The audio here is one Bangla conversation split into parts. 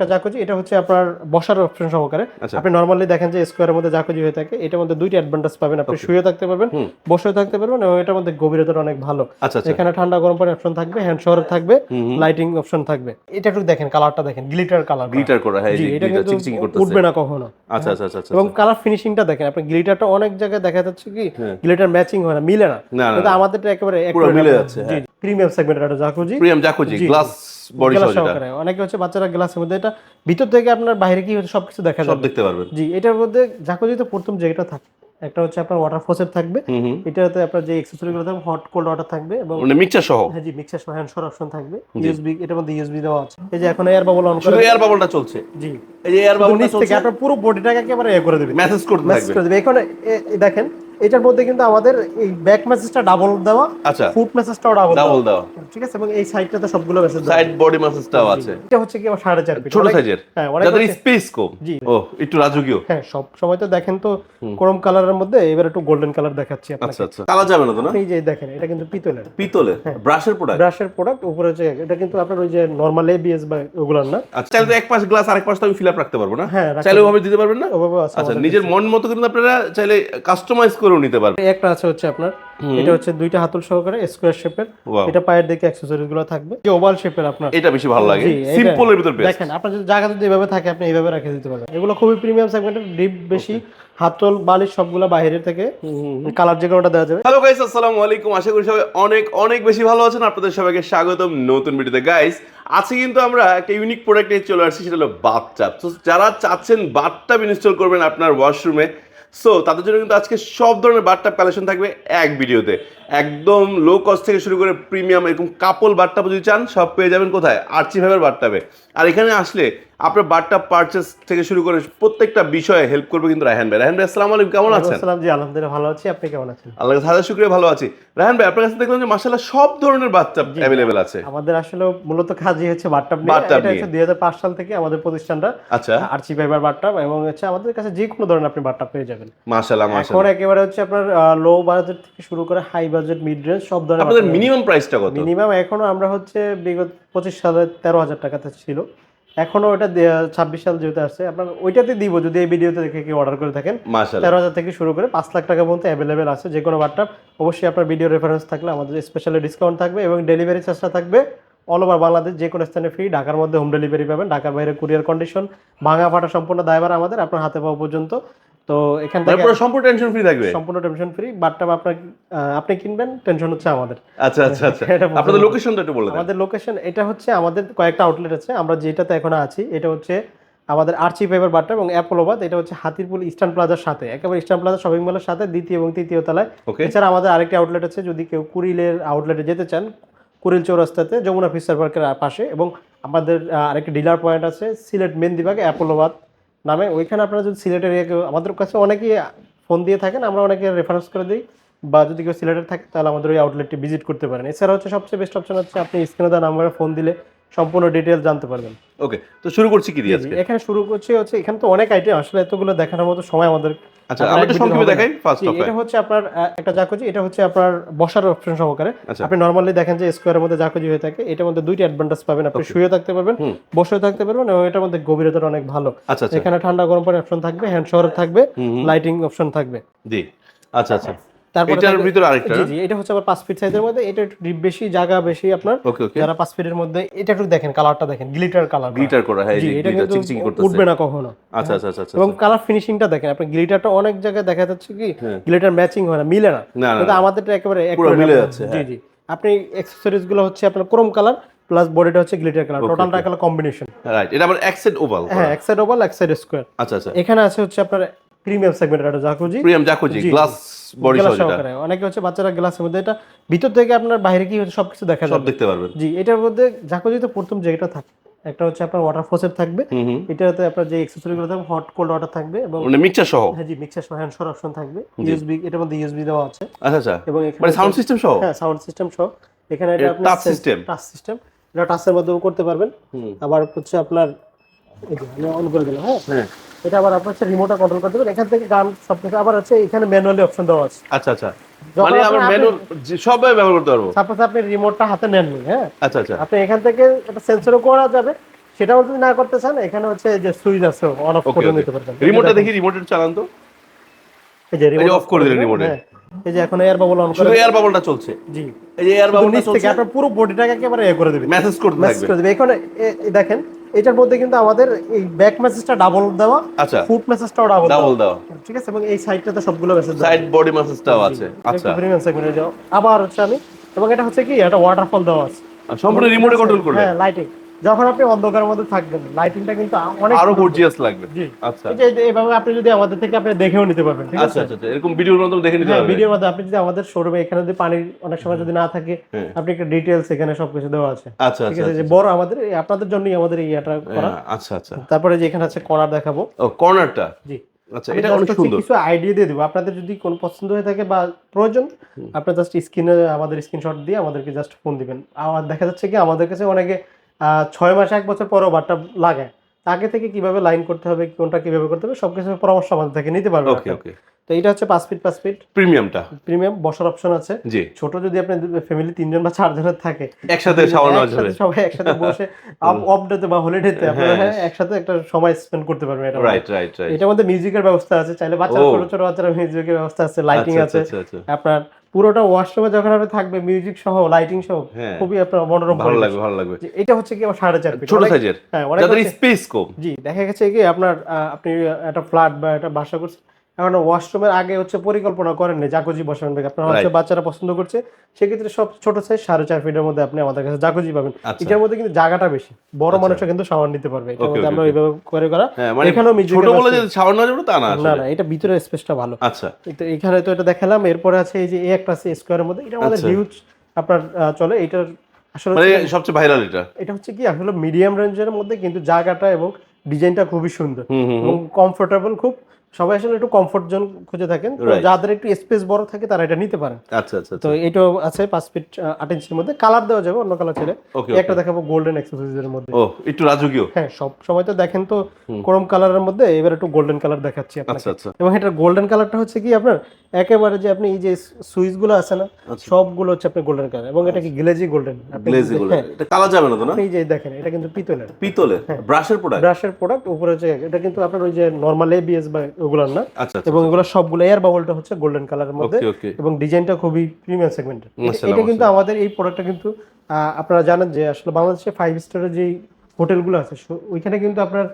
একটা জাকুজি এটা হচ্ছে আপনার বসার অপশন সহকারে। আচ্ছা। আপনি নর্মালি দেখেন যে স্কোয়ারের মধ্যে জাকুজি হয়ে থাকে এটার মধ্যে দুইটা অ্যাডভান্টেজ পাবেন। আপনি শুয়ে থাকতে পারবেন। বসেও থাকতে পারবেন এবং এটার মধ্যে গভীরতা অনেক ভালো। আচ্ছা আচ্ছা। এখানে ঠান্ডা গরম পানি অপশন থাকবে হ্যান্ড শাওয়ার থাকবে। লাইটিং অপশন থাকবে। এটা একটু দেখেন কালারটা দেখেন গ্লিটার কালার গ্লিটার করা হ্যাঁ এটা কিন্তু করতেছে। উঠবে না কখনো। আচ্ছা আচ্ছা আচ্ছা আচ্ছা। এবং কালার ফিনিশিংটা দেখেন আপনি গ্লিটারটা অনেক জায়গায় দেখা যাচ্ছে কি হ্যাঁ। গ্লিটার ম্যাচিং হয় না মিলে না। কিন্তু। আমাদেরটা একেবারে এক পুরো মিলে যাচ্ছে, হ্যাঁ। প্রিমিয়াম সেগমেন্টের একটা জাকুজি প্রিয়াম জাকুজি গ্লাস বডি সহকারে। অনেকে হচ্ছে বাচ্চারা গ্লাসের মধ্যে এটা ভিতর থেকে আপনার বাইরে কি হচ্ছে সবকিছু দেখা সব যাবে। দেখতে পারবেন। জি এটার মধ্যে জাকুজিতে প্রথম যেটা থাকে একটা হচ্ছে আপনার ওয়াটার ফোসেট থাকবে। এটাতে আপনার যে অ্যাক্সেসরি গুলো থাকবে হট কোল্ড ওয়াটার থাকবে এবং মানে মিক্সচার সহ? হ্যাঁ জি মিক্সার সহ হ্যান্ড অপশন থাকবে। ইউএসবি এটার মধ্যে ইউএসবি দেওয়া আছে। এই যে এখন এয়ার বাবল অন করে এয়ার বাবলটা চলছে? জি। এই যে এয়ার বাবলটা চলছে? আপনার পুরো বডিটাকে একেবারে এ করে দেবে। মেসেজ করতে মেসেজ করে দেবে। এখানে দেখেন এটার মধ্যে কিন্তু আমাদের এই ব্যাক মেসেজটা ডাবল দেওয়া আচ্ছা। ফুট মেসেজটাও ডাবল ডাবল দাও ঠিক আছে? এবং এই সাইডটাতে সবগুলো মেসেজ দেওয়া। সাইড বডি মেসেজটাও আছে। এটা হচ্ছে কি আমার সাড়ে চার ফিট ছোট সাইজের হ্যাঁ যাদের স্পেস কম। জি। ও একটু রাজকীয়। হ্যাঁ সব সময় তো দেখেন তো ক্রোম কালারের মধ্যে এবার একটু গোল্ডেন কালার দেখাচ্ছি আপনাকে। আচ্ছা আচ্ছা। কালা যাবে না তো না? এই যে দেখেন এটা কিন্তু পিতলের। পিতলের। ব্রাশের প্রোডাক্ট ব্রাশের প্রোডাক্ট উপরে হচ্ছে এটা কিন্তু আপনার ওই যে নর্মাল এবিএস বা ওগুলার না? আচ্ছা চাইলে তো এক পাশ গ্লাস আরেক পাশ তো আমি ফিল আপ রাখতে পারব না? হ্যাঁ, চাইলে ওভাবে দিতে পারবেন না? ওভাবে আচ্ছা নিজের মন মতো কিন্তু আপনারা চাইলে কাস্টমাইজ করেও নিতে পারবেন একটা আছে হচ্ছে আপনার এটা হচ্ছে দুইটা হাতল সহকারে স্কোয়ার শেপের এটা পায়ের দিকে অ্যাকসেসরিজগুলো থাকবে। যে ওভাল শেপের আপনার। এটা বেশি ভালো লাগে। জি, এটা- সিম্পলের ভিতর বেস্ট দেখেন আপনার যদি জায়গা যদি এভাবে থাকে আপনি এইভাবে রেখে দিতে পারবেন। এগুলো খুবই প্রিমিয়াম সেগমেন্টের ডিপ বেশি। হাতল বালিশ সবগুলো বাইরে থেকে কালার যে কোনোটা দেওয়া যাবে। হ্যালো গাইস আসসালামু আলাইকুম। আশা করি সবাই অনেক অনেক বেশি ভালো আছেন। আপনাদের সবাইকে স্বাগতম নতুন ভিডিওতে। গাইস আজকে কিন্তু আমরা একটা ইউনিক প্রোডাক্ট নিয়ে চলে আসছি সেটা হলো বাথটাব তো যারা চাচ্ছেন বাথটাব ইনস্টল করবেন আপনার ওয়াশরুমে সো তাদের জন্য কিন্তু আজকে সব ধরনের বার্তা প্যালেশন থাকবে এক ভিডিওতে। একদম লো কস্ট থেকে শুরু করে প্রিমিয়াম এরকম কাপল বাথটাব যদি চান সব পেয়ে যাবেন কোথায়? আর্চি ভাইবের বাথটাবে আর এখানে আসলে আপনার বাথটাব পারচেস থেকে শুরু করে প্রত্যেকটা বিষয়ে হেল্প করবে কিন্তু রায়হান ভাই। রায়হান ভাই আসসালামু আলাইকুম কেমন আছেন? আসসালাম জি আলহামদুলিল্লাহ ভালো আছি। আপনি কেমন আছেন? আল্লাহ হাজার শুক্রিয়া ভালো আছি। রায়হান ভাই আপনার কাছে দেখলাম যে মাসাল্লাহ সব ধরনের বাচ্চা অ্যাভেলেবেল আছে। আমাদের আসলে মূলত কাজই হচ্ছে বাট্টাপ নিয়ে। এটা হচ্ছে দুই হাজার পাঁচ সাল থেকে আমাদের প্রতিষ্ঠানটা আচ্ছা। আর্চি ফাইবার বাট্টাপ এবং হচ্ছে আমাদের কাছে যে কোনো ধরনের আপনি বাট্টাপ পেয়ে যাবেন। মাশাল্লাহ এখন মাশাল্লাহ একেবারে হচ্ছে আপনার লো বাজেট থেকে শুরু করে হাই বাজেট মিড রেঞ্জ সব ধরনের আপনাদের মিনিমাম প্রাইসটা কত? মিনিমাম এখনও আমরা হচ্ছে বিগত পঁচিশ সালে তেরো হাজার টাকাতে ছিল। এখনও ওটা ছাব্বিশ সাল যেহেতু আসছে আপনার ওইটাতে দিব যদি এই ভিডিওতে দেখে কেউ অর্ডার করে থাকেন। তেরো হাজার থেকে শুরু করে পাঁচ লাখ টাকা পর্যন্ত অ্যাভেলেবেল আছে যে কোনো বাট্টাপ অবশ্যই আপনার ভিডিও রেফারেন্স থাকলে আমাদের স্পেশালি ডিসকাউন্ট থাকবে এবং ডেলিভারি চার্জটা থাকবে অল ওভার বাংলাদেশ যে কোনো স্থানে ফ্রি ঢাকার মধ্যে হোম ডেলিভারি পাবেন ঢাকার বাইরে কুরিয়ার কন্ডিশন ভাঙা ফাটা সম্পূর্ণ দায়ভার আমাদের আপনার হাতে পাওয়া পর্যন্ত। তো এখান থেকে তারপরে সম্পূর্ণ টেনশন ফ্রি থাকবে? সম্পূর্ণ টেনশন ফ্রি বাট্টাপ আপনার আপনি কিনবেন টেনশন হচ্ছে আমাদের। আচ্ছা আচ্ছা আচ্ছা। আপনাদের লোকেশনটা একটু বলে দেন। আমাদের লোকেশন এটা হচ্ছে আমাদের কয়েকটা আউটলেট আছে আমরা যেটাতে এখন আছি এটা হচ্ছে আমাদের আর্চি বাট্টা এবং অ্যাপোলোবাদ এটা হচ্ছে হাতিরপুল ইস্টার্ন প্লাজার সাথে একেবারে ইস্টার্ন প্লাজা শপিং মলের সাথে দ্বিতীয় এবং তৃতীয় তলায়। এছাড়া আমাদের আরেকটি আউটলেট আছে যদি কেউ কুরিলের আউটলেটে যেতে চান কুরিল চৌরাস্তাতে যমুনা ফিসার পার্কের পাশে এবং আমাদের আরেকটি ডিলার পয়েন্ট আছে সিলেট মেন্দিবাগে অ্যাপোলোবাদ নামে, ওইখানে আপনারা যদি সিলেটের আমাদের কাছে অনেকেই ফোন দিয়ে থাকেন, আমরা অনেকে রেফারেন্স করে দিই। বা যদি কেউ সিলেটের থাকে তাহলে আমাদের ওই আউটলেটটি ভিজিট করতে পারেন। এছাড়া হচ্ছে সবচেয়ে বেস্ট অপশন হচ্ছে আপনি স্ক্রিনে দেওয়া নাম্বারে ফোন দিলে সম্পূর্ণ ডিটেলস জানতে পারবেন। ওকে তো শুরু করছি কি দিয়ে এখানে শুরু করছি হচ্ছে এখানে তো অনেক আইটেম আসলে এতগুলো দেখানোর মতো সময় আমাদের আচ্ছা আপনার একটু সংক্ষেপে দেখাই ফার্স্ট অফ এটা হচ্ছে আপনার একটা জাকুজি এটা হচ্ছে আপনার বসার অপশন সহকারে। আচ্ছা। আপনি নর্মালি দেখেন যে স্কোয়ারের মধ্যে জাকুজি হয়ে থাকে এটার মধ্যে দুইটা অ্যাডভান্টেজ পাবেন আপনি শুয়ে থাকতে পারবেন। বসেও থাকতে পারবেন এবং এটার মধ্যে গভীরতা অনেক ভালো। আচ্ছা এখানে ঠান্ডা গরম পানি অপশন থাকবে হ্যান্ড শাওয়ার থাকবে। লাইটিং অপশন থাকবে। জি। আচ্ছা আচ্ছা। তারপরে এটার ভিতরে আরেকটা? জি জি এটা হচ্ছে আবার পাঁচ ফিট সাইজের মধ্যে। এটা একটু বেশি জায়গা বেশি আপনার। যারা ফিটের মধ্যে এটা একটু দেখেন কালারটা দেখেন গ্লিটার কালার গ্লিটার করা হ্যাঁ এই জি যে এটা চিকচিকি করতেছে। উঠবে না কখনো। আচ্ছা আচ্ছা আচ্ছা আচ্ছা এবং কালার ফিনিশিংটা দেখেন আপনি গ্লিটারটা অনেক জায়গায় দেখা যাচ্ছে কি হ্যাঁ। গ্লিটার ম্যাচিং হয় না মিলে না। কিন্তু আমাদেরটা একেবারে পুরো মিলে যাচ্ছে, জি জি। আপনি অ্যাকসেসরিজগুলো হচ্ছে আপনার ক্রোম কালার প্লাস বডিটা হচ্ছে গ্লিটার কালার টোটালটা কালার কম্বিনেশন রাইট এটা আবার এক সেট ওভাল হ্যাঁ এক সাইড ওভাল এক সাইড স্কোয়ার আচ্ছা আচ্ছা। এখানে আছে হচ্ছে আপনার প্রিমিয়াম সেগমেন্টের একটা জাকুজি প্রিয়াম জাকুজি গ্লাস বডি সহকারে। অনেকে হচ্ছে বাচ্চারা গ্লাসের মধ্যে এটা ভিতর থেকে আপনার বাইরে কি হচ্ছে সবকিছু দেখা যাবে। সব দেখতে পারবেন। জি এটার মধ্যে জাকুজিতে প্রথম যেটা থাকে একটা হচ্ছে আপনার ওয়াটার ফোসেট থাকবে। এটাতে আপনার যে অ্যাকসেসরি গুলো থাকবে হট কোল্ড ওয়াটার থাকবে এবং মানে মিক্সচার সহ? হ্যাঁ জি মিক্সার সহ হ্যান্ড অপশন থাকবে। ইউএসবি এটার মধ্যে ইউএসবি দেওয়া আছে। আচ্ছা আচ্ছা। এবং মানে সাউন্ড সিস্টেম সহ? হ্যাঁ সাউন্ড সিস্টেম সহ। এখানে এটা এটা আপনি touch system? টাচ সিস্টেম এটা টাচের মাধ্যমে করতে পারবেন। আবার হচ্ছে আপনার আমি অন করে দিলাম হ্যাঁ? হ্যাঁ। এটা আবার আপনার হচ্ছে রিমোটটা কন্ট্রোল করতে পারবেন এখান থেকে গান সব কিছু আবার হচ্ছে এখানে ম্যানুয়ালি অপশন দেওয়া আছে। আচ্ছা আচ্ছা। মানে আবার ম্যানুয়াল সবাই ব্যবহার করতে পারব? সাপোজ আপনি রিমোটটা হাতে নেননি হ্যাঁ? আচ্ছা আচ্ছা। আপনি এখান থেকে একটা সেন্সরও করা যাবে সেটাও যদি না করতে চান এখানে হচ্ছে যে সুইচ আছে অন অফ করে নিতে পারবেন। রিমোটটা দেখি রিমোটের চালান তো। এই যে এই যে করে দিলেন করবেন, হ্যাঁ। এই যে এখন এয়ার বাবল অন করে এয়ার বাবলটা চলছে। জি। এই যে এয়ার বাবলটা চলছে। আপনার পুরো বডিটাকে একেবারে এ করে দিবেন মেসেজ করতে মেসেজ করে দিবে। এখানে দেখেন এটার মধ্যে কিন্তু আমাদের এই ব্যাক মেসেজটা ডাবল দেওয়া আচ্ছা। ফুট মেসেজটাও ডাবল ডাবল দেওয়া। ঠিক আছে? এবং এই সাইডটাতে সবগুলো মেসেজ সাইড বডি মেসেজটাও আছে। আচ্ছা। প্রিমিয়াম সেগমেন্টে যাও আবার হচ্ছে আমি এবং এটা হচ্ছে কি? এটা ওয়াটারফল দেওয়া আছে। সম্পূর্ণ রিমোটে কন্ট্রোল করবে হ্যাঁ লাইটিং যখন আপনি অন্ধকারের মধ্যে থাকবেন লাইটিংটা কিন্তু অনেক আরও গর্জিয়াস লাগবে। জি। আচ্ছা। এই যে এই এভাবে আপনি যদি আমাদের থেকে আপনি দেখেও নিতে পারবেন ঠিক আচ্ছা আছে? আচ্ছা আচ্ছা, এরকম ভিডিওর মাধ্যমে দেখে নিতে হ্যাঁ পারবে ভিডিওর মধ্যে আপনি যদি আমাদের শোরুমে এখানে যদি পানির অনেক সময় যদি না থাকে হ্যাঁ। আপনি একটা ডিটেলস এখানে সবকিছু দেওয়া আছে। আচ্ছা ঠিক আচ্ছা আছে যে বড় আমাদের আপনাদের জন্যই আমাদের এই এটা করা। হ্যাঁ, আচ্ছা আচ্ছা। তারপরে যে এখানে আছে কর্নার দেখাবো। ও কর্নারটা জি। আচ্ছা এটা অনেক সুন্দর। কিছু আইডিয়া দিয়ে দেবো। আপনাদের যদি কোনো পছন্দ হয়ে থাকে বা প্রয়োজন আপনি জাস্ট স্ক্রিনে আমাদের স্ক্রিনশট দিয়ে আমাদেরকে জাস্ট ফোন দিবেন। আর দেখা যাচ্ছে কি আমাদের কাছে অনেকে ছয় মাস এক বছর পরও বাটটা লাগায় আগে থেকে কীভাবে লাইন করতে হবে কোনটা কীভাবে করতে হবে সব কিছু পরামর্শ আমাদের থেকে নিতে পারবেন ওকে ওকে তো এটা হচ্ছে পাঁচ ফিট পাঁচ ফিট প্রিমিয়ামটা প্রিমিয়াম বসার অপশন আছে। জি। ছোট যদি আপনি ফ্যামিলি তিনজন বা চারজনের থাকে একসাথে শাওয়ার নেওয়া যাবে সবাই একসাথে বসে অফ ডেতে বা হলিডেতে আপনারা হ্যাঁ, একসাথে একটা সময় স্পেন্ড করতে পারবেন এটা। রাইট রাইট রাইট এটার মধ্যে মিউজিকের ব্যবস্থা আছে চাইলে বাচ্চা ছোট ছোট বাচ্চারা মিউজিকের ব্যবস্থা আছে লাইটিং আচ্ছা আছে। আচ্ছা আচ্ছা। আপনার পুরোটা ওয়াশরুমে যখন আপনি থাকবে মিউজিক সহ লাইটিং সহ হ্যাঁ। খুবই আপনার মনোরম ভালো লাগবে ভালো লাগবে। এটা হচ্ছে কি আমার সাড়ে চার ফিট ছোট সাইজের হ্যাঁ অনেক যাদের স্পেস কম। জি দেখা গেছে কি আপনার আপনি একটা ফ্ল্যাট বা একটা বাসা করছেন এখন ওয়াশরুমের আগে হচ্ছে পরিকল্পনা করেন না জাকুজি বসাবেন বা আপনার হচ্ছে বাচ্চারা পছন্দ করছে সেক্ষেত্রে সব ছোট সাইজ সাড়ে চার ফিটের মধ্যে আপনি আমাদের কাছে জাকুজি পাবেন। আচ্ছা। এটার মধ্যে কিন্তু জায়গাটা বেশি বড় মানুষও কিন্তু শাওয়ার নিতে পারবে। এটার মধ্যে আমরা. এইভাবে করে করা। হ্যাঁ মানে এখানেও ছোট বলে যে শাওয়ার নেওয়া যাবে তা না না না এটা ভিতরে স্পেসটা ভালো। আচ্ছা। তো এখানে তো এটা দেখালাম এরপরে আছে এই যে এ একটা আছে স্কোয়ারের মধ্যে এটা আমাদের আচ্ছা। হিউজ আপনার আহ, চলে। এটার আসলে মানে সবচেয়ে ভাইরাল এটা। এটা হচ্ছে কি আসলে মিডিয়াম রেঞ্জের মধ্যে কিন্তু জায়গাটা এবং ডিজাইনটা খুবই সুন্দর। এবং কমফোর্টেবল খুব। সবাই আসলে একটু কমফোর্ট জোন খুঁজে থাকেন। তো যাদের একটু স্পেস বড় থাকে তারা এটা নিতে পারেন। আচ্ছা আচ্ছা তো এটাও আছে পাঁচ ফিট আট ইঞ্চির মধ্যে। কালার দেওয়া যাবে অন্য কালার ছেলে একটা দেখাবো গোল্ডেন এক্সেসরিজের মধ্যে। ও একটু রাজকীয়? হ্যাঁ সব সময় তো দেখেন তো ক্রোম কালারের মধ্যে। এবার একটু গোল্ডেন কালার দেখাচ্ছি আপনাকে। আচ্ছা আচ্ছা। এবং এটার গোল্ডেন কালারটা হচ্ছে কি আপনার একেবারে যে আপনি এই যে সুইচগুলো আছে না আচ্ছা। সবগুলো হচ্ছে আপনি গোল্ডেন কালার এবং এটা কি গ্লেজি গোল্ডেন গ্লেজি গুলো এটা কালা যাবে না তো না? এই যে দেখেন এটা কিন্তু পিতলের। পিতলের। ব্রাশের প্রোডাক্ট ব্রাশের প্রোডাক্ট উপরে হচ্ছে এটা কিন্তু আপনার ওই যে নর্মাল এবিএস বা ওগুলোর না। আচ্ছা আচ্ছা এবং এগুলো সবগুলো এয়ার বাবলটা হচ্ছে গোল্ডেন কালারের মধ্যে। এবং ডিজাইনটা খুবই প্রিমিয়াম সেগমেন্টের এটা কিন্তু আমাদের এই প্রোডাক্টটা কিন্তু আহ, আপনারা জানেন যে আসলে বাংলাদেশে ফাইভ স্টারের যে হোটেলগুলো আছে ওইখানে কিন্তু আপনার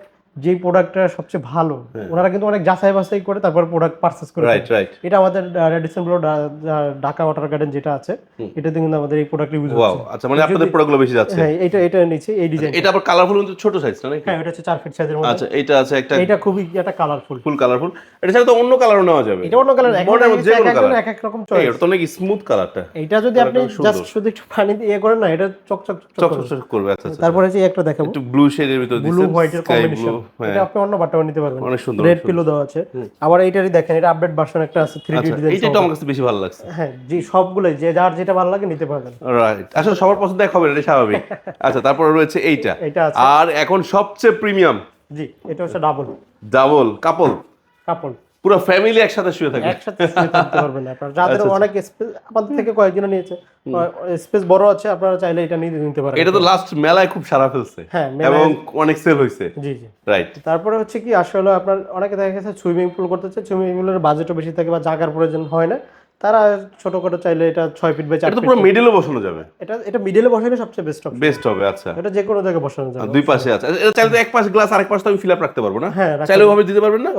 যে প্রোডাক্টটা সবচেয়ে ভালো ওনারা কিন্তু অনেক যাচাই বাছাই করে তারপর প্রোডাক্ট পারচেস করে রাইট রাইট এটা আমাদের Radisson Blu Dhaka Water Garden যেটা আছে এটাতে কিন্তু আমাদের এই প্রোডাক্ট ইউজ ওয়াও হচ্ছে। আচ্ছা মানে আপনাদের প্রোডাক্টগুলো বেশি যাচ্ছে? হ্যাঁ এটা এটা নিচে এই ডিজাইন এটা আবার কালারফুল কিন্তু ছোট সাইজ না হ্যাঁ এটা হচ্ছে চার ফিট সাইজের মধ্যে। আচ্ছা এটা আছে একটা এটা খুবই একটা কালারফুল ফুল কালারফুল এটা ছাড়া তো অন্য কালারও নেওয়া যাবে। এটা অন্য কালার এক কোনো কালার এক এক রকম চয়েস এটা তো অনেক স্মুথ কালারটা এটা যদি আপনি জাস্ট শুধু একটু পানি দিয়ে ইয়ে করেন না এটা চকচক চকচক করবে। আচ্ছা আচ্ছা তারপরে যে একটা দেখাবো। একটু ব্লু শেডের ভিতর ব্লু হোয়াইটের কম্বিনেশন হ্যাঁ এটা আপনি অন্য বাটাও নিতে পারবেন। অনেক সুন্দর রেড পিলো দেওয়া আছে। আবার এইটারই দেখেন এটা আপডেট ভার্সন একটা আছে 3D আচ্ছা ডিজাইন এইটা তো আমার কাছে বেশি ভালো লাগছে। হ্যাঁ জি সবগুলোই যে যার যেটা ভালো লাগে নিতে পারবেন। রাইট আসলে সবার পছন্দ এক হবে না, এটা স্বাভাবিক। আচ্ছা তারপর রয়েছে এইটা। এটা আর এখন সবচেয়ে প্রিমিয়াম জি এটা হচ্ছে ডাবল ডাবল কাপল কাপড় পুরো ফ্যামিলি একসাথে শুয়ে থাকে একসাথে শুয়ে থাকতে পারবেন আপনারা যাদের আচ্ছা, অনেক স্পেস আমাদের থেকে কয়েকজন নিয়েছে। স্পেস বড় আছে আপনারা চাইলে এটা নিয়ে নিতে পারেন। এটা তো লাস্ট মেলায় খুব সারা ফেলছে। হ্যাঁ এবং অনেক সেল হয়েছে। জি জি। রাইট তারপরে হচ্ছে কি আসলে আপনার অনেকে দেখা গেছে সুইমিং পুল করতে চায় সুইমিং পুলের বাজেটও বেশি থাকে বা জায়গার প্রয়োজন হয় না। তারা ছোট করে চাইলে এটা ছয় ফিট বাই চার এটা তো পুরো মিডলে বসানো যাবে। এটা এটা মিডলে বসালে সবচেয়ে বেস্ট অপশন বেস্ট হবে আচ্ছা। এটা যে কোনো জায়গায় বসানো যাবে। দুই পাশে আছে। এটা চাইলে তো এক পাশে গ্লাস আরেক পাশে তো আমি ফিল আপ রাখতে পারব না? হ্যাঁ, চাইলে ওভাবে দিতে পারবেন না?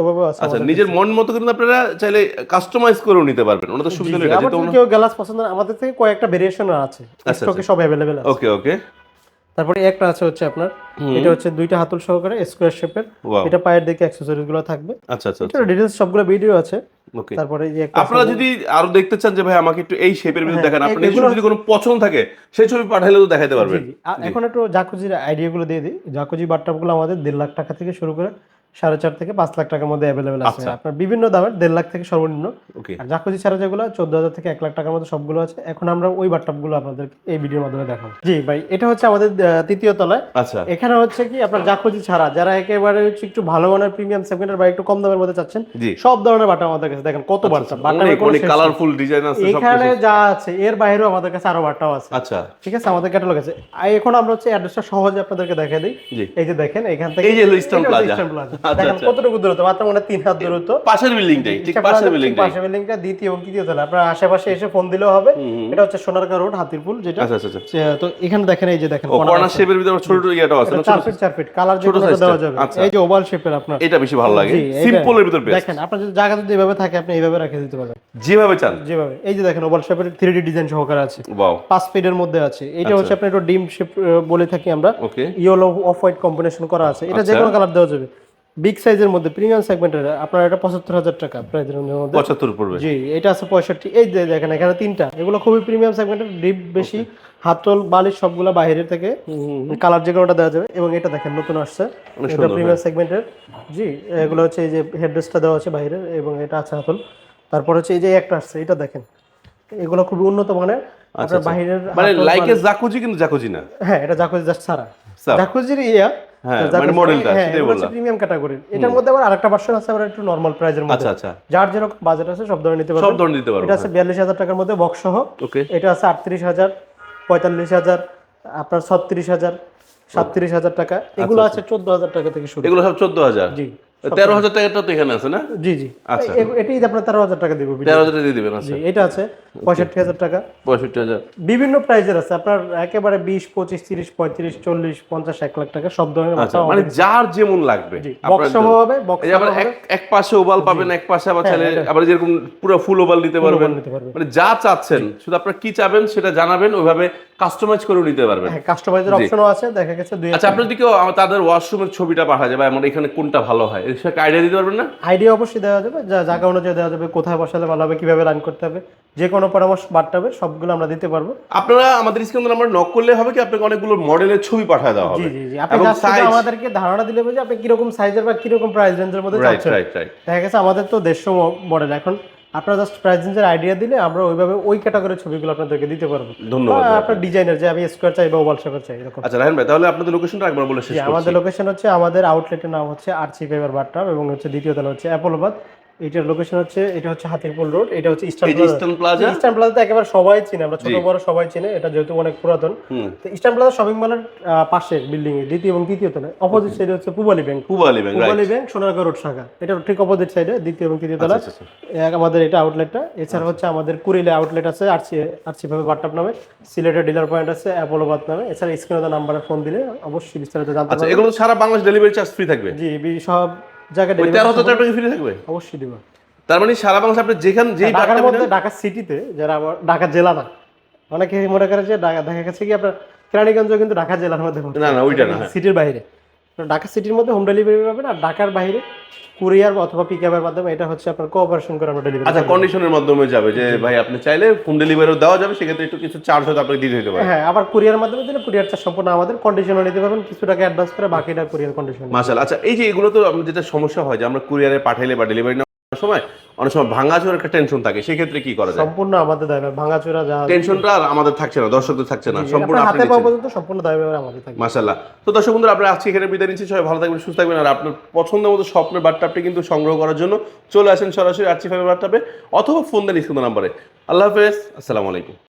আচ্ছা নিজের মন মতো কিন্তু আপনারা চাইলে কাস্টমাইজ করেও নিতে পারবেন। ওনাদের সুবিধা হলো এটা আবার কেউ গ্লাস পছন্দ আমাদের থেকে কয়েকটা ভেরিয়েশন আছে। আচ্ছা, স্টকে সব অ্যাভেলেবেল আছে। ওকে ওকে তারপরে একটা আছে হচ্ছে আপনার এটা হচ্ছে দুইটা হাতল সহকারে স্কোয়ার শেপের এটা পায়ের দিকে অ্যাকসেসরিজগুলো থাকবে। আচ্ছা আচ্ছা এটা ডিটেলস সবগুলো ভিডিও আছে। ওকে তারপরে আপনারা যদি আরও দেখতে চান যে ভাই আমাকে একটু এই শেপের ভিতরে দেখান আপনি এই- আপনার যদি কোনো পছন্দ থাকে সেই ছবি পাঠাইলে তো দেখাতে পারবেন। এখন একটু জাকুজির আইডিয়া গুলো দিয়ে দিই। জাকুজি বাটটাপগুলো আমাদের দেড় লাখ টাকা থেকে শুরু করে সাড়ে চার থেকে পাঁচ লাখ টাকার মধ্যে অ্যাভেলেবেল আছে। আচ্ছা। আপনার বিভিন্ন দামের দেড় লাখ থেকে সর্বনিম্ন। আর জাকুজি ছাড়া যেগুলো চোদ্দ হাজার থেকে এক লাখ টাকার মধ্যে সবগুলো আছে। এখন আমরা ওই বাট্টাপগুলো আপনাদেরকে এই ভিডিওর মাধ্যমে দেখাবো। জি ভাই এটা হচ্ছে আমাদের তৃতীয় তলায়। আচ্ছা। এখানে হচ্ছে কি আপনার জাকুজি ছাড়া যারা একেবারে হচ্ছে একটু ভালো মানের প্রিমিয়াম সেগমেন্টের বা একটু কম দামের মধ্যে চাচ্ছেন সব ধরনের বাটা আমাদের কাছে দেখেন কত নেই। কালারফুল ডিজাইন আছে এখানে যা আছে এর বাইরেও আমাদের কাছে আরও বাট্টাও আছে। আচ্ছা। ঠিক আছে আমাদের ক্যাটালগ আছে। এখন আমরা হচ্ছে অ্যাড্রেসটা সহজে আপনাদেরকে দেখে দিই। এই যে দেখেন এখান থেকে এই যে ইস্টার্ন প্লাজা। আচ্ছা, দেখেন আচ্ছা। কতটুকু দূরত্ব? মাত্র মানে তিন হাত দূরত্ব। পাশের বিল্ডিংটাই ঠিক পাশের বিল্ডিংটাই। পাশের বিল্ডিংটা দ্বিতীয় এবং তৃতীয় তলা। আপনার আশেপাশে এসে ফোন দিলেও হবে। এটা হচ্ছে সোনারগাঁ রোড হাতিরপুল যেটা। আচ্ছা আচ্ছা আচ্ছা। তো এখানে দেখেন এই যে দেখেন কর্নার শেপের ভিতরে ছোট ছোট ইয়াটাও আছে ফিট ফিট কালার ছোট দেওয়া যাবে। এই যে ওভাল শেপের আপনার। এটা বেশি ভালো লাগে। সিম্পলের ভিতর বেস্ট দেখেন আপনার যদি জায়গা যদি এভাবে থাকে আপনি এইভাবে রেখে দিতে পারবেন। যেভাবে চান। যেভাবে। এই যে দেখেন ওভাল শেপের থ্রি ডি ডিজাইন সহকারে আছে। ওয়াও পাঁচ ফিটের মধ্যে আছে। এটা। হচ্ছে আপনার একটু ডিম শেপ বলে থাকি আমরা। Okay yellow off white combination করা আছে। এটা যে। কোনো কালার দেওয়া যাবে। বিগ সাইজের মধ্যে প্রিমিয়াম সেগমেন্টের আপনার এটা পঁচাত্তর হাজার টাকা প্রাইজের মধ্যে। পঁচাত্তর পড়বে জি এটা আছে পঁয়ষট্টি এই যে দেখেন এখানে তিনটা। এগুলো খুবই প্রিমিয়াম সেগমেন্টের ডিপ বেশি হাতল বালিশ সবগুলো বাইরের থেকে। কালার যে কোনোটা দেওয়া যাবে এবং এটা দেখেন নতুন আসছে। এটা প্রিমিয়াম সেগমেন্টের জি এগুলো হচ্ছে এই যে হেডরেসটা দেওয়া আছে বাইরের এবং এটা আছে হাতল তারপর হচ্ছে এই যে একটা আসছে এটা দেখেন। এগুলো খুবই উন্নত মানের। আপনার বাইরের মানে লাইকে জাকুজি কিন্তু জাকুজি না। হ্যাঁ এটা জাকুজি জাস্ট ছাড়া। জাকুজির ইয়া হ্যাঁ, মানে মডেলটা, হ্যাঁ, সেটাই বললাম। প্রিমিয়াম ক্যাটাগরির এটার মধ্যে আবার আরেকটা ভার্সন আছে আবার একটু নরমাল প্রাইজের মধ্যে। আচ্ছা আচ্ছা। যার যেরকম বাজেট আছে সব ধরনের নিতে সব ধরনের দিতে পারব এটা আছে বিয়াল্লিশ হাজার টাকার মধ্যে বক্স সহ। ওকে এটা আছে আটত্রিশ হাজার পঁয়তাল্লিশ হাজার আপনার ছত্রিশ হাজার সাতত্রিশ হাজার টাকা। এগুলো আছে চোদ্দ হাজার টাকা থেকে শুরু। এগুলো সব চোদ্দ হাজার? জি। তেরো হাজার টাকাটা তো এখানে আছে না? জি জি। আচ্ছা। এটাই আপনার তেরো হাজার টাকা দেবো তেরো হাজার দিয়ে দিবেন আচ্ছা। এটা আছে পঁয়ষট্টি হাজার টাকা। পঁয়ষট্টি হাজার। বিভিন্ন প্রাইজের আছে আপনার একেবারে বিশ পঁচিশ তিরিশ পঁয়ত্রিশ চল্লিশ পঞ্চাশ এক লাখ টাকা সব ধরনের আচ্ছা মানে যার যেমন লাগবে। বক্স হবে বক্স আবার এক এক পাশে ওভাল পাবেন এক পাশে আবার চাইলে আবার যেরকম পুরো ফুল ওভাল নিতে পারবেন। মানে যা চাচ্ছেন শুধু আপনার কি চাবেন সেটা জানাবেন ওইভাবে কাস্টমাইজ করে নিতে পারবেন। হ্যাঁ কাস্টমাইজের অপশনও আছে দেখা গেছে আচ্ছা আপনি যদি কেউ আমার তাদের ওয়াশরুমের ছবিটা পাঠা যাবে আমার এখানে কোনটা ভালো হয়? এর সাথে আইডিয়া দিতে পারবেন না? আইডিয়া অবশ্যই দেওয়া যাবে। যা জায়গা অনুযায়ী দেওয়া যাবে কোথায় বসালে ভালো হবে কীভাবে রান করতে হবে যে কোনো পরামর্শ বাড়তে হবে সবগুলো আমরা দিতে পারব। আপনারা আমাদের স্ক্রিন নাম্বার নক করলে হবে কি আপনাকে অনেকগুলো মডেলের ছবি পাঠিয়ে দেওয়া হবে। জি জি। আপনি just শুধু size- আমাদেরকে ধারণা দিলে হবে যে আপনি কীরকম সাইজের বা কীরকম প্রাইস রেঞ্জের মধ্যে রাইট রাইট রাইট দেখা গেছে আমাদের তো দেড়শো মডেল এখন। আপনারা জাস্ট প্রাইস রেঞ্জের আইডিয়া দিলে আমরা ওইভাবে ওই ক্যাটাগরির ছবিগুলো আপনাদেরকে দিতে পারব। ধন্যবাদ আপনার ডিজাইনার যে আমি স্কোয়ার চাই বা ওভাল শেপের চাই এরকম। আচ্ছা রাহেন ভাই তাহলে আপনাদের লোকেশনটা একবার বলে শেষ আমাদের লোকেশন হচ্ছে আমাদের আউটলেটের নাম হচ্ছে আরসি পেপার বাটরাম এবং হচ্ছে দ্বিতীয় তলা হচ্ছে অ্যাপোলোবাদ এটার লোকেশন হচ্ছে এটা হচ্ছে হাতিরপুল রোড এটা হচ্ছে ইস্টার্ন প্লাজা ইস্টার্ন প্লাজা তো একেবারে সবাই চিনে আমরা ছোট বড় সবাই চিনে এটা যেহেতু অনেক পুরাতন। তো ইস্টার্ন প্লাজা শপিং মলের পাশে বিল্ডিং এ দ্বিতীয় এবং তৃতীয় তলায় অপোজিট সাইডে হচ্ছে Pubali Bank Pubali Bank Pubali Bank Sonargaon Road শাখা। এটা ঠিক অপোজিট সাইডে দ্বিতীয় এবং তৃতীয় তলা আচ্ছা, আচ্ছা। এক আমাদের এটা আউটলেটটা এছাড়া হচ্ছে আমাদের কুড়িলে আউটলেট আছে আরসি আরসি ভাবে বাট্টাপ নামে। সিলেটের ডিলার পয়েন্ট আছে অ্যাপোলোবাদ নামে। এছাড়া স্ক্রিনে নাম্বারে ফোন দিলে অবশ্যই বিস্তারিত জানতে আচ্ছা পারবেন। এগুলো সারা বাংলাদেশ ডেলিভারি চার্জ ফ্রি থাকবে? জি সব জায়গায় তেরো হাজার টাকা ফ্রি থাকবে? অবশ্যই দিব তার মানে সারা বাংলাদেশ আপনি যেখানে যেই ঢাকার বার্তা মধ্যে ঢাকা সিটিতে যারা আবার ঢাকা জেলা না অনেকে মনে করে যে ঢাকা দেখা গেছে কি আপনার কেরানীগঞ্জ কিন্তু ঢাকা জেলার মধ্যে না না ওইটা না হ্যাঁ। সিটির বাইরে। তো ঢাকা সিটির মধ্যে হোম ডেলিভারি পাবেন আর ঢাকার বাইরে কুরিয়ার অথবা পিক আপের মাধ্যমে এটা হচ্ছে আপনার কোঅপারেশন করে আমরা ডেলিভারি আচ্ছা কন্ডিশনের মাধ্যমে যাবে যে ভাই আপনি চাইলে হোম ডেলিভারিও দেওয়া যাবে সেক্ষেত্রে একটু কিছু চার্জ হয়তো আপনাকে দিতে হতে পারে। হ্যাঁ আবার কুরিয়ার মাধ্যমে দিলে কুরিয়ার চার্জ সম্পূর্ণ আমাদের কন্ডিশনও নিতে পারবেন কিছু টাকা অ্যাডভান্স করে বাকিটা কুরিয়ার কন্ডিশন মাসাল আচ্ছা এই যে এগুলো তো যেটা সমস্যা হয় যে আমরা কুরিয়ারে পাঠাইলে বা ডেলিভারি সময় অনেক সময় ভাঙা চোর একটা টেনশন থাকে সেক্ষেত্রে কি করা যায়? সম্পূর্ণ আমাদের দায়ভার ভাঙাচোরা যা টেনশনটা আর আমাদের থাকছে না দর্শকদের থাকছে না সম্পূর্ণ হাতে পাওয়া পর্যন্ত সম্পূর্ণ দায়ভার আমাদের থাকে মাশাআল্লাহ। তো দর্শক বন্ধুরা আপনারা আজকে এখানে বিদায় নিচ্ছি সবাই ভালো থাকবেন সুস্থ থাকবেন আর আপনার পছন্দ মতো স্বপ্নের বার্তাপটি কিন্তু সংগ্রহ করার জন্য চলে আসেন সরাসরি আর্চি ফাইভের বার্তাপে অথবা ফোন দেন স্ক্রিন নাম্বারে। আল্লাহ হাফেজ আসসালামু আলাইকুম।